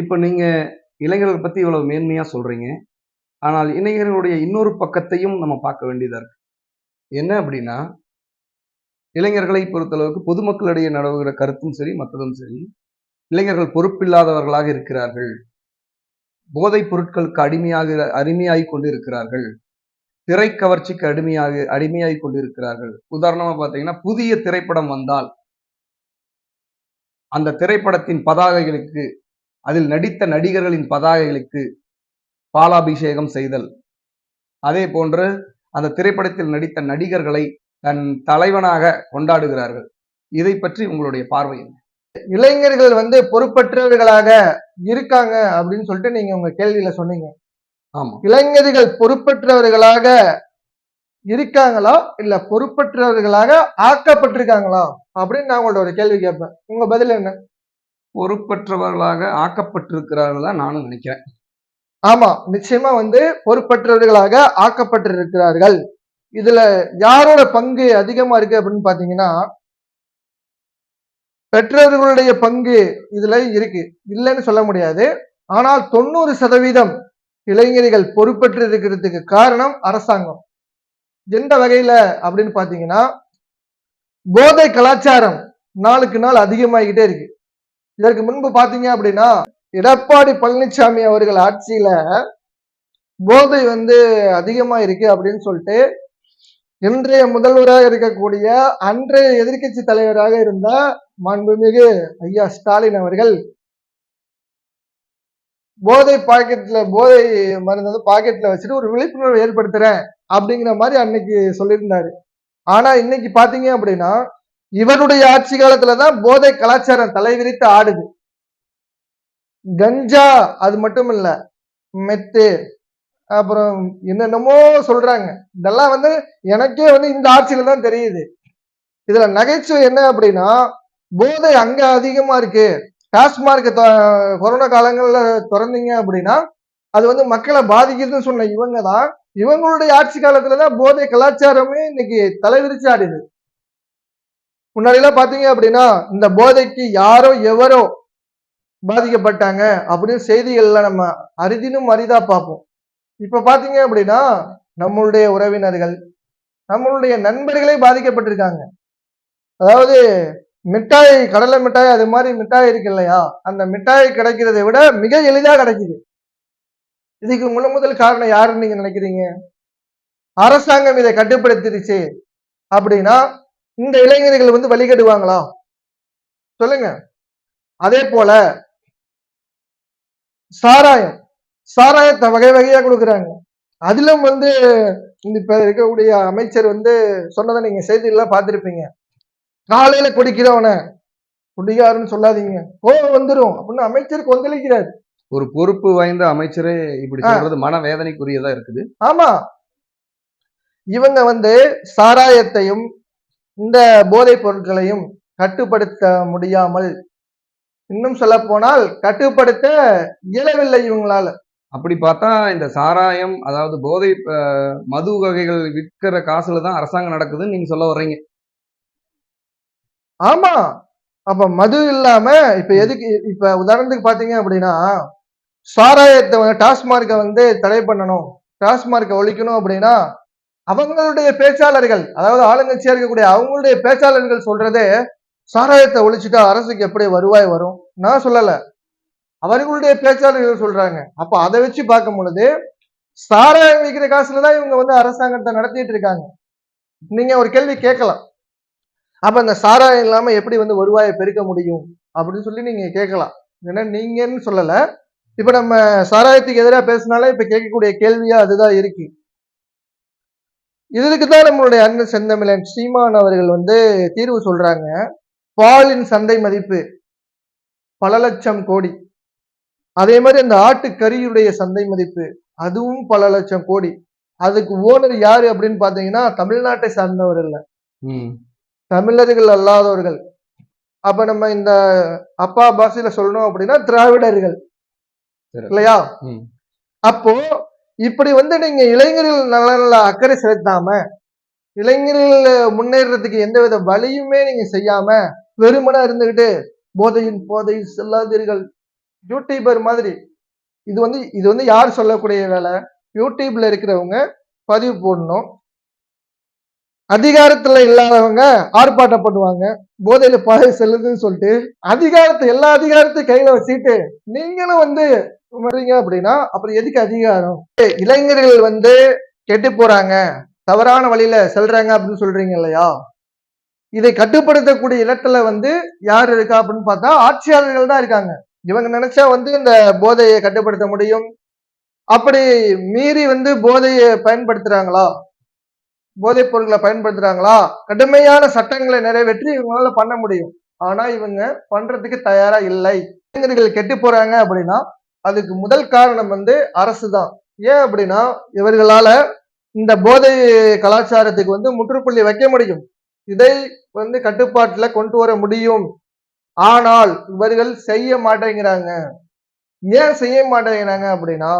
இப்போ நீங்கள் இளைஞர்கள் பற்றி இவ்வளவு மேன்மையாக சொல்கிறீங்க ஆனால் இளைஞர்களுடைய இன்னொரு பக்கத்தையும் நம்ம பார்க்க வேண்டியதாக இருக்கு. என்ன அப்படின்னா, இளைஞர்களை பொறுத்தளவுக்கு பொதுமக்களிடையே நடவுகிற கருத்தும் சரி, மற்றதும் சரி, இளைஞர்கள் பொறுப்பில்லாதவர்களாக இருக்கிறார்கள். போதைப் பொருட்களுக்கு அடிமையாக அடிமையாகிக் கொண்டிருக்கிறார்கள். திரைக்கவர்ச்சிக்கு அடிமையாக அடிமையாகிக் கொண்டிருக்கிறார்கள். உதாரணமாக பார்த்தீங்கன்னா, புதிய திரைப்படம் வந்தால் அந்த திரைப்படத்தின் பதாகைகளுக்கு அதில் நடித்த நடிகர்களின் பதாகைகளுக்கு பாலாபிஷேகம் செய்தல். அதே போன்று அந்த திரைப்படத்தில் நடித்த நடிகர்களை தன் தலைவனாக கொண்டாடுகிறார்கள். இதை பற்றி உங்களுடைய பார்வை என்ன? இளைஞர்கள் வந்து பொறுப்பற்றவர்களாக இருக்காங்க அப்படின்னு சொல்லிட்டு நீங்க உங்க கேள்வியில சொன்னீங்க. ஆமா. இளைஞர்கள் பொறுப்பற்றவர்களாக இருக்காங்களா? இல்ல பொறுப்பற்றவர்களாக ஆக்கப்பட்டிருக்காங்களா? அப்படின்னு நான் உங்கள்ட்ட ஒரு கேள்வி கேட்பேன். உங்க பதில் என்ன? பொறுப்பற்றவர்களாக ஆக்கப்பட்டிருக்கிறார்கள் தான் நானும் நினைக்கிறேன். ஆமா. நிச்சயமா வந்து பொறுப்பற்றவர்களாக ஆக்கப்பட்டிருக்கிறார்கள். இதுல யாரோட பங்கு அதிகமா இருக்கு அப்படின்னு பாத்தீங்கன்னா, பெற்றோர்களுடைய பங்கு இதுல இருக்கு. இல்லைன்னு சொல்ல முடியாது. ஆனால் 90% இளைஞர்கள் பொறுப்பற்று இருக்கிறதுக்கு காரணம் அரசாங்கம். எந்த வகையில அப்படின்னு பாத்தீங்கன்னா, போதை கலாச்சாரம் நாளுக்கு நாள் அதிகமாகிட்டே இருக்கு. இதற்கு முன்பு பாத்தீங்க அப்படின்னா, எடப்பாடி பழனிசாமி அவர்கள் ஆட்சியில போதை வந்து அதிகமா இருக்கு அப்படின்னு சொல்லிட்டு, இன்றைய முதல்வராக இருக்கக்கூடிய அன்றைய எதிர்க்கட்சி தலைவராக இருந்த மாண்புமிகு ஐயா ஸ்டாலின் அவர்கள் போதை பாக்கெட்ல போதை மருந்து வந்து பாக்கெட்ல வச்சுட்டு ஒரு விழிப்புணர்வு ஏற்படுத்துறேன் அப்படிங்கிற மாதிரி அன்னைக்கு சொல்லியிருந்தாரு. ஆனா இன்னைக்கு பாத்தீங்க அப்படின்னா, இவனுடைய ஆட்சி காலத்துலதான் போதை கலாச்சாரம் தலைவிரித்து ஆடுது. கஞ்சா அது மட்டும் இல்ல. மெத்து அப்புறம் என்னென்னமோ சொல்றாங்க. இதெல்லாம் வந்து எனக்கே வந்து இந்த ஆட்சியில தான் தெரியுது. இதுல நகைச்சுவை என்ன அப்படின்னா, போதை அங்க அதிகமா இருக்கு. டாஸ்மார்க் தொ கொரோனா காலங்கள்ல திறந்தீங்க அப்படின்னா, அது வந்து மக்களை பாதிக்குதுன்னு சொன்ன இவங்க தான், இவங்களுடைய ஆட்சி காலத்துலதான் போதை கலாச்சாரமே இன்னைக்கு தலைவிரிச்சு ஆடுது. முன்னாடிலாம் பார்த்தீங்க அப்படின்னா, இந்த போதைக்கு யாரோ எவரோ பாதிக்கப்பட்டாங்க அப்படின்னு செய்திகள்லாம் நம்ம அரிதினும் அரிதா பார்ப்போம். இப்போ பார்த்தீங்க அப்படின்னா, நம்மளுடைய உறவினர்கள், நம்மளுடைய நண்பர்களே பாதிக்கப்பட்டிருக்காங்க. அதாவது மிட்டாய் கடலை மிட்டாய் அது மாதிரி மிட்டாய் இருக்கு இல்லையா? அந்த மிட்டாய் கிடைக்கிறதை விட மிக எளிதாக கிடைக்குது. இதுக்கு முழு முதல் காரணம் யாருன்னு நீங்க நினைக்கிறீங்க? அரசாங்கம் இதை கட்டுப்படுத்திடுச்சு அப்படின்னா, இந்த இளைஞர்கள் வந்து வழிகெடுவாங்களா? சொல்லுங்க. அதே போல சாராயம். சாராயத்தை வகை வகையா குடுக்குறாங்க. அதிலும் வந்து இப்ப இருக்கக்கூடிய அமைச்சர் வந்து சொன்னதை நீங்க செய்திகள்ல பார்த்திருப்பீங்க. காலையில குடிக்கிறவன குடிகாரன்னு சொல்லாதீங்க. கோவம் வந்துரும் அப்படின்னு அமைச்சர் கொந்தளிக்கிறார். ஒரு பொறுப்பு வாய்ந்த அமைச்சரே இப்படி. சொல்றது மனவேதனைக்குரியதா இருக்குது. ஆமா. இவங்க வந்து சாராயத்தையும், இந்த போதைப் பொருட்களையும் கட்டுப்படுத்த முடியாமல், இன்னும் சொல்லப்போனால் கட்டுப்படுத்த இயலவில்லை இவங்களால. அப்படி பார்த்தா இந்த சாராயம், அதாவது போதை மது வகைகள் விற்கிற காசுல தான் அரசாங்கம் நடக்குதுன்னு நீங்க சொல்ல வர்றீங்க. ஆமா. அப்ப மது இல்லாம இப்ப எதுக்கு இப்ப உதாரணத்துக்கு பாத்தீங்க அப்படின்னா, சாராயத்தை டாஸ்மார்க்க வந்து தடை பண்ணணும். டாஸ்மார்க்க ஒழிக்கணும் அப்படின்னா, அவங்களுடைய பேச்சாளர்கள், அதாவது ஆளுங்கட்சியா இருக்கக்கூடிய அவங்களுடைய பேச்சாளர்கள் சொல்றதே, சாராயத்தை ஒழிச்சுட்டா அரசுக்கு எப்படி வருவாய் வரும்? நான் சொல்லல. அவர்களுடைய பேச்சாளர்கள் சொல்றாங்க. அப்ப அதை வச்சு பார்க்கும் பொழுது, சாராயம் விற்கிற காசுலதான் இவங்க வந்து அரசாங்கத்த நடத்திட்டு இருக்காங்க. நீங்க ஒரு கேள்வி கேட்கலாம். அப்ப இந்த சாராயம் இல்லாம எப்படி வந்து வருவாயை பெருக்க முடியும்? அப்படின்னு சொல்லி நீங்க கேட்கலாம். ஏன்னா நீங்கன்னு சொல்லல. இப்ப நம்ம சாராயத்துக்கு எதிராக பேசினாலே இப்ப கேட்கக்கூடிய கேள்வியா அதுதான் இருக்கு. இதற்கு தான் நம்மளுடைய அண்ணன் செந்தமிழன் சீமான் அவர்கள் வந்து தீர்வு சொல்றாங்க. பாலின் சந்தை மதிப்பு பல லட்சம் கோடி. அதே மாதிரி அந்த ஆட்டுக்கறியுடைய சந்தை மதிப்பு அதுவும் பல லட்சம் கோடி. அதுக்கு ஓனர் யாரு அப்படின்னு பாத்தீங்கன்னா, தமிழ்நாட்டை சார்ந்தவர் இல்ல. தமிழர்கள் அல்லாதவர்கள். அப்ப நம்ம இந்த அப்பா பாஷையில சொல்லணும் அப்படின்னா திராவிடர்கள். இல்லையா? அப்போ இப்படி வந்து நீங்க இளைஞர்கள் நலன்ல அக்கறை செலுத்தாம, இளைஞர்கள் முன்னேறதுக்கு எந்தவித வழியுமே நீங்க செய்யாம, வெறுமனா இருந்துகிட்டு, போதையின் போதை செல்லாதீர்கள். யூடியூபர் மாதிரி. இது வந்து இது வந்து யார் சொல்லக்கூடிய வேலை? யூடியூப்ல இருக்கிறவங்க பதிவு போடணும். அதிகாரத்துல இல்லாதவங்க ஆர்ப்பாட்டம் பண்ணுவாங்க. போதையில பழைய செல்லுதுன்னு சொல்லிட்டு அதிகாரத்தை எல்லா அதிகாரத்தையும் கையில வச்சுட்டு நீங்களும் வந்து வர்றீங்க அப்படின்னா அப்புறம் எதுக்கு அதிகாரம்? இளைஞர்கள் வந்து கெட்டு போறாங்க. தவறான வழியில செல்றாங்க அப்படின்னு சொல்றீங்க இல்லையா? இதை கட்டுப்படுத்தக்கூடிய இடத்துல வந்து யார் இருக்கா அப்படின்னு பார்த்தா ஆட்சியாளர்கள் தான் இருக்காங்க. இவங்க நினைச்சா வந்து இந்த போதையை கட்டுப்படுத்த முடியும். அப்படி மீறி வந்து போதையை பயன்படுத்துறாங்களா? போதைப் பொருட்களை பயன்படுத்துறாங்களா? கடுமையான சட்டங்களை நிறைவேற்றி இவங்களால பண்ண முடியும். ஆனா இவங்க பண்றதுக்கு தயாரா இல்லை. இளைஞர்கள் கெட்டு போறாங்க அப்படின்னா அதுக்கு முதல் காரணம் வந்து அரசு தான் ஏன் அப்படின்னா இவர்களால இந்த போதை கலாச்சாரத்துக்கு வந்து முற்றுப்புள்ளி வைக்க முடியும். இதை வந்து கட்டுப்பாட்டில் கொண்டு வர முடியும். ஆனால் இவர்கள் செய்ய மாட்டேங்கிறாங்க. ஏன் செய்ய மாட்டேங்கிறாங்க அப்படின்னா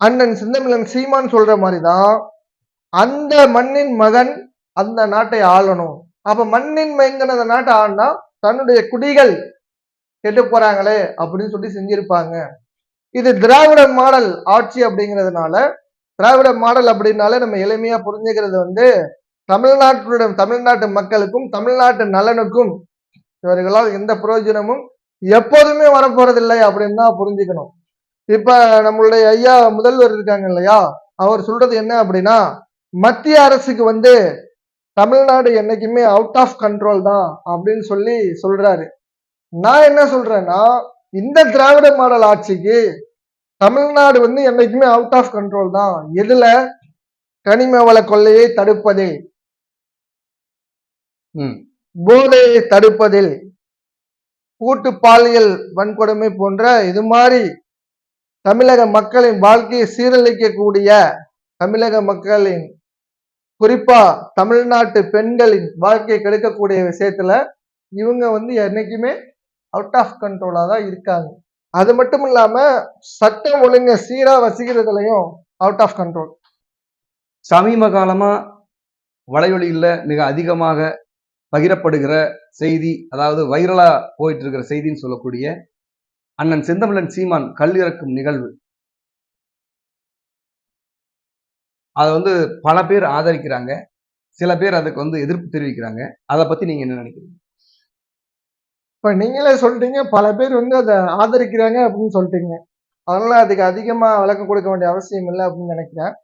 அண்ணன் சிந்தமிழன் சீமான் சொல்ற மாதிரிதான் அந்த மண்ணின் மகன் அந்த நாட்டை ஆளணும். அப்ப மண்ணின் மகன் அந்த நாட்டை ஆடினா தன்னுடைய குடிகள் கெட்டு போறாங்களே அப்படின்னு சொல்லி செஞ்சிருப்பாங்க. இது திராவிட மாடல் ஆட்சி அப்படிங்கிறதுனால திராவிட மாடல் அப்படின்னாலே நம்ம எளிமையா புரிஞ்சுக்கிறது வந்து தமிழ்நாட்டுடைய தமிழ்நாட்டு மக்களுக்கும் தமிழ்நாட்டு நலனுக்கும் இவர்களால் எந்த பிரயோஜனமும் எப்போதுமே வரப்போறதில்லை அப்படின்னு தான் புரிஞ்சுக்கணும். இப்ப நம்மளுடைய ஐயா முதல்வர் இருக்காங்க இல்லையா அவர் சொல்றது என்ன அப்படின்னா மத்திய அரசுக்கு வந்து தமிழ்நாடு என்னைக்குமே அவுட் ஆஃப் கண்ட்ரோல் தான் அப்படின்னு சொல்லி சொல்றாரு. நான் என்ன சொல்றேன்னா இந்த திராவிட மாடல் ஆட்சிக்கு தமிழ்நாடு வந்து என்னைக்குமே அவுட் ஆஃப் கண்ட்ரோல் தான். எதுல? கனிம வள கொள்ளையை தடுப்பதில். போதையை தடுப்பதில். கூட்டு பாலியல் வன்கொடுமை போன்ற இது மாதிரி தமிழக மக்களின் வாழ்க்கையை சீரழிக்கக்கூடிய தமிழக மக்களின் குறிப்பா தமிழ்நாட்டு பெண்களின் வாழ்க்கையை கெடுக்கக்கூடிய விஷயத்துல இவங்க வந்து என்னைக்குமே அவுட் ஆஃப் கண்ட்ரோலா தான் இருக்காங்க. அது மட்டும் இல்லாம சட்டம் ஒழுங்க சீராக வசிக்கிறதுலையும் அவுட் ஆஃப் கண்ட்ரோல் சமீப காலமா வலைவழியில் மிக அதிகமாக பகிரப்படுகிற செய்தி அதாவது வைரலா போயிட்டு இருக்கிற செய்தின்னு சொல்லக்கூடிய அண்ணன் செந்தமிழன் சீமான் கல் இறக்கும் நிகழ்வு. அதை வந்து பல பேர் ஆதரிக்கிறாங்க. சில பேர் அதுக்கு வந்து எதிர்ப்பு தெரிவிக்கிறாங்க. அதை பத்தி நீங்க என்ன நினைக்கிறீங்க? இப்ப நீங்களே சொல்லிட்டீங்க பல பேர் வந்து அதை ஆதரிக்கிறாங்க அப்படின்னு சொல்லிட்டீங்க. அதனால அதுக்கு அதிகமா விளக்கம் கொடுக்க வேண்டிய அவசியம் இல்லை அப்படின்னு நினைக்கிறேன்.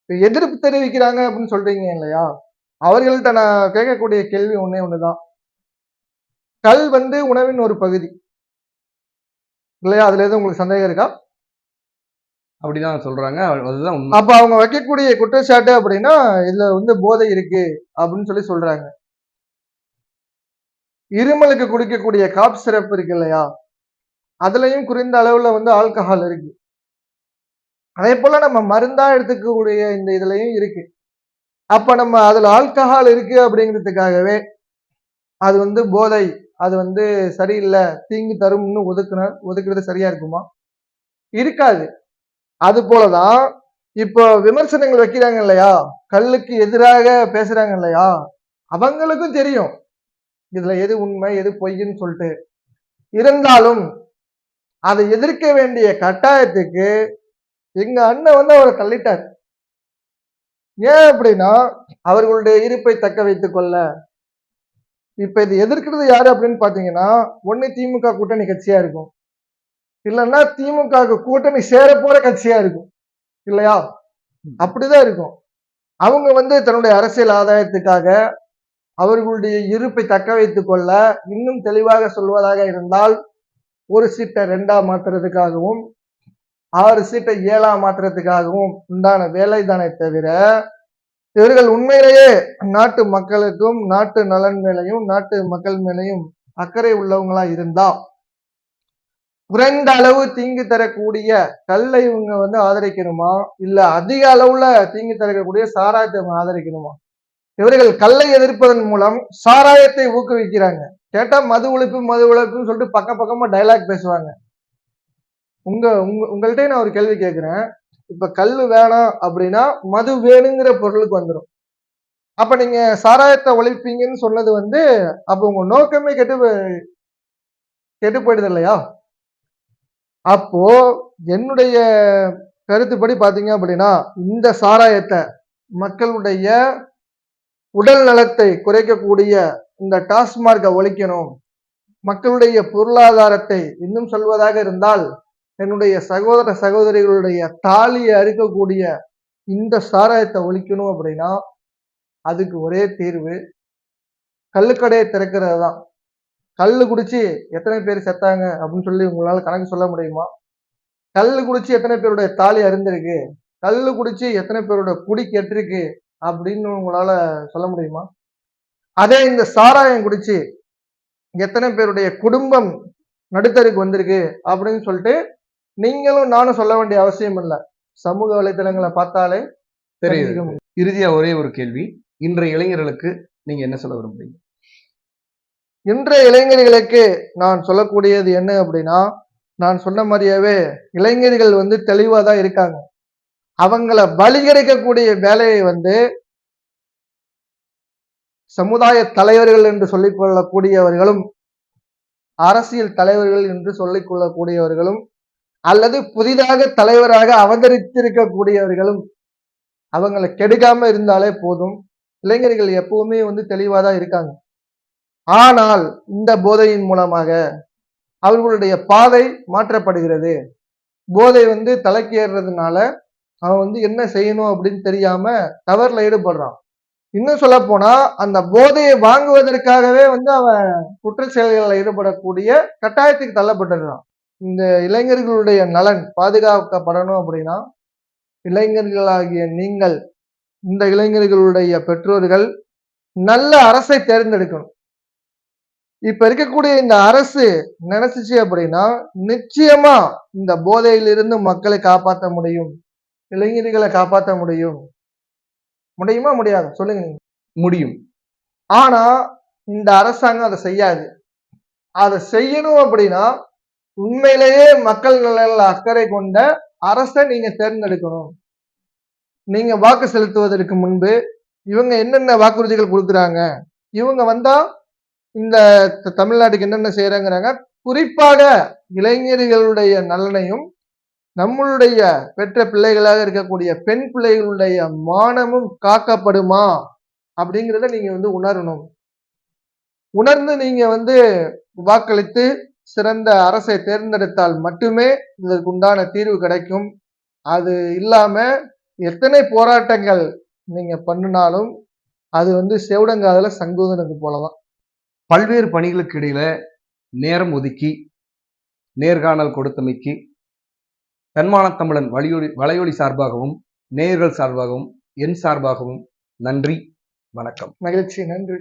இப்ப எதிர்ப்பு தெரிவிக்கிறாங்க அப்படின்னு சொல்றீங்க இல்லையா? அவர்கள்ட்ட நான் கேட்கக்கூடிய கேள்வி ஒண்ணே ஒண்ணுதான். கல் வந்து உணவின் ஒரு பகுதி. இல்லையா? அதுல எதுவும் உங்களுக்கு சந்தேகம் இருக்கா? அப்படிதான் சொல்றாங்க. அதுதான் அப்ப அவங்க வைக்கக்கூடிய குற்றச்சாட்டு அப்படின்னா இதுல வந்து போதை இருக்கு அப்படின்னு சொல்லி சொல்றாங்க. இருமலுக்கு குடிக்கக்கூடிய காப் சிறப்பு இருக்கு இல்லையா? அதுலயும் குறைந்த அளவுல வந்து ஆல்கஹால் இருக்கு. அதே போல நம்ம மருந்தா எடுத்துக்கக்கூடிய இந்த இதுலயும் இருக்கு. அப்ப நம்ம அதுல ஆல்கஹால் இருக்கு அப்படிங்கிறதுக்காகவே அது வந்து போதை அது வந்து சரியில்லை தீங்கு தரும்னு ஒதுக்குன ஒதுக்குறது சரியா இருக்குமா? இருக்காது. அது போலதான் இப்போ விமர்சனங்கள் வைக்கிறாங்க இல்லையா? கல்லுக்கு எதிராக பேசுறாங்க இல்லையா? அவங்களுக்கும் தெரியும். இதுல எது உண்மை எது பொய்ன்னு சொல்லிட்டு. இருந்தாலும் அதை எதிர்க்க வேண்டிய கட்டாயத்துக்கு எங்க அண்ணன் வந்து அவரை தள்ளிட்டார். ஏன் அப்படின்னா அவர்களுடைய இருப்பை தக்க வைத்துக் கொள்ள. இப்ப இது எதிர்க்கிறது யாரு அப்படின்னு பாத்தீங்கன்னா ஒண்ணு திமுக கூட்டணி கட்சியா இருக்கும். இல்லைன்னா திமுக கூட்டணி சேர போற கட்சியா இருக்கும். இல்லையா? அப்படிதான் இருக்கும். அவங்க வந்து தன்னுடைய அரசியல் ஆதாயத்துக்காக அவர்களுடைய இருப்பை தக்க வைத்துக் கொள்ள இன்னும் தெளிவாக சொல்வதாக இருந்தால் ஒரு சீட்டை ரெண்டா மாற்றுறதுக்காகவும் ஆறு சீட்டை ஏழா மாற்றுறதுக்காகவும் உண்டான வேலை தானே தவிர இவர்கள் உண்மையிலேயே நாட்டு மக்களுக்கும் நாட்டு நலன் மேலையும் நாட்டு மக்கள் மேலையும் அக்கறை உள்ளவங்களா இருந்தா குறைந்த அளவு தீங்கு தரக்கூடிய கல்லை இவங்க வந்து ஆதரிக்கணுமா? இல்ல அதிக அளவுல தீங்கு தரக்கூடிய சாராயத்தை ஆதரிக்கணுமா? இவர்கள் கல்லை எதிர்ப்பதன் மூலம் சாராயத்தை ஊக்குவிக்கிறாங்க. கேட்டா மது ஒழிப்பு மது ஒழிப்புன்னு சொல்லிட்டு பக்க பக்கமா டைலாக் பேசுவாங்க. உங்க உங்க உங்கள்கிட்ட நான் ஒரு கேள்வி கேட்கிறேன் இப்ப கல் வேணாம் அப்படின்னா மது வேணுங்கிற பொருளுக்கு வந்துடும் அப்ப நீங்க சாராயத்தை ஒழிப்பீங்கன்னு சொன்னது வந்து அப்ப உங்க நோக்கமே கெட்டு போய்- கெட்டு போயிடுது இல்லையா? அப்போ என்னுடைய கருத்துப்படி பாத்தீங்க அப்படின்னா இந்த சாராயத்தை மக்களுடைய உடல் நலத்தை குறைக்கக்கூடிய இந்த டாஸ்மார்க்கை ஒழிக்கணும். மக்களுடைய பொருளாதாரத்தை இன்னும் சொல்வதாக இருந்தால் என்னுடைய சகோதர சகோதரிகளுடைய தாலியை அறுக்கக்கூடிய இந்த சாராயத்தை ஒழிக்கணும் அப்படின்னா அதுக்கு ஒரே தீர்வு கள்ளுக்கடையை திறக்கிறது தான். கல் குடிச்சு எத்தனை பேர் செத்தாங்க அப்படின்னு சொல்லி உங்களால் கணக்கு சொல்ல முடியுமா? கல் குடிச்சு எத்தனை பேருடைய தாலி அருந்திருக்கு கல் குடிச்சு எத்தனை பேரோட குடி கெட்டிருக்கு? அப்படின்னு உங்களால சொல்ல முடியுமா? அதே இந்த சாராயம் குடிச்சு எத்தனை பேருடைய குடும்பம் நடுத்தருக்கு வந்திருக்கு அப்படின்னு சொல்லிட்டு நீங்களும் நானும் சொல்ல வேண்டிய அவசியம் இல்லை. சமூக வலைத்தளங்களை பார்த்தாலே முடியும். இறுதியா ஒரே ஒரு கேள்வி. இன்றைய இளைஞர்களுக்கு நீங்க என்ன சொல்ல விரும்புறீங்க? இன்றைய இளைஞர்களுக்கு நான் சொல்லக்கூடியது என்ன அப்படின்னா நான் சொன்ன மாதிரியாவே இளைஞர்கள் வந்து தெளிவா தான் இருக்காங்க. அவங்கள பலிகரிக்கக்கூடிய வேலையை வந்து சமுதாய தலைவர்கள் என்று சொல்லிக் கொள்ளக்கூடியவர்களும் அரசியல் தலைவர்கள் என்று சொல்லிக் கொள்ளக்கூடியவர்களும் அல்லது புதிதாக தலைவராக அவதரித்திருக்கக்கூடியவர்களும் அவங்களை கெடுக்காம இருந்தாலே போதும். இளைஞர்கள் எப்பவுமே வந்து தெளிவாக தான் இருக்காங்க. ஆனால் இந்த போதையின் மூலமாக அவர்களுடைய பாதை மாற்றப்படுகிறது. போதை வந்து தலைக்கு ஏறுறதுனால அவன் வந்து என்ன செய்யணும் அப்படின்னு தெரியாம தவறுல ஈடுபடுறான். இன்னும் சொல்ல போனா அந்த போதையை வாங்குவதற்காகவே வந்து அவன் குற்ற செயல்களில் ஈடுபடக்கூடிய கட்டாயத்துக்கு தள்ளப்பட்டுறான் இந்த இளைஞர்களுடைய நலன் பாதுகாக்கப்படணும் அப்படின்னா இளைஞர்களாகிய நீங்கள் இந்த இளைஞர்களுடைய பெற்றோர்கள் நல்ல அரசை தேர்ந்தெடுக்கணும். இப்ப இருக்கக்கூடிய இந்த அரசு நினைச்சிச்சு அப்படின்னா நிச்சயமா இந்த போதையிலிருந்து மக்களை காப்பாற்ற முடியும். இளைஞர்களை காப்பாற்ற முடியும். முடியுமா? முடியாது. சொல்லுங்க நீங்க. முடியும். ஆனா இந்த அரசாங்கம் அதை செய்யாது. அதை செய்யணும் அப்படின்னா உண்மையிலேயே மக்கள் நலன்ல அக்கறை கொண்ட அரசை நீங்க தேர்ந்தெடுக்கணும். நீங்க வாக்கு செலுத்துவதற்கு முன்பு இவங்க என்னென்ன வாக்குறுதிகள் கொடுக்குறாங்க? இவங்க வந்தா இந்த தமிழ்நாட்டுக்கு என்னென்ன செய்யறாங்கிறாங்க குறிப்பாக இளைஞர்களுடைய நலனையும் நம்மளுடைய பெற்ற பிள்ளைகளாக இருக்கக்கூடிய பெண் பிள்ளைகளுடைய மானமும் காக்கப்படுமா? அப்படிங்கிறத நீங்க வந்து உணரணும். உணர்ந்து நீங்க வந்து வாக்களித்து சிறந்த அரசை தேர்ந்தெடுத்தால் மட்டுமே இதற்கு உண்டான தீர்வு கிடைக்கும். அது இல்லாம எத்தனை போராட்டங்கள் நீங்க பண்ணினாலும் அது வந்து செவிடங்காதல போல போலதான். பல்வேறு பணிகளுக்கு இடையில நேரம் ஒதுக்கி நேர்காணல் கொடுத்தமைக்கு தன்மான தமிழன் வலியொலி வலையொலி சார்பாகவும் நேயர்கள் சார்பாகவும் என் சார்பாகவும் நன்றி வணக்கம். மகிழ்ச்சி நன்றி.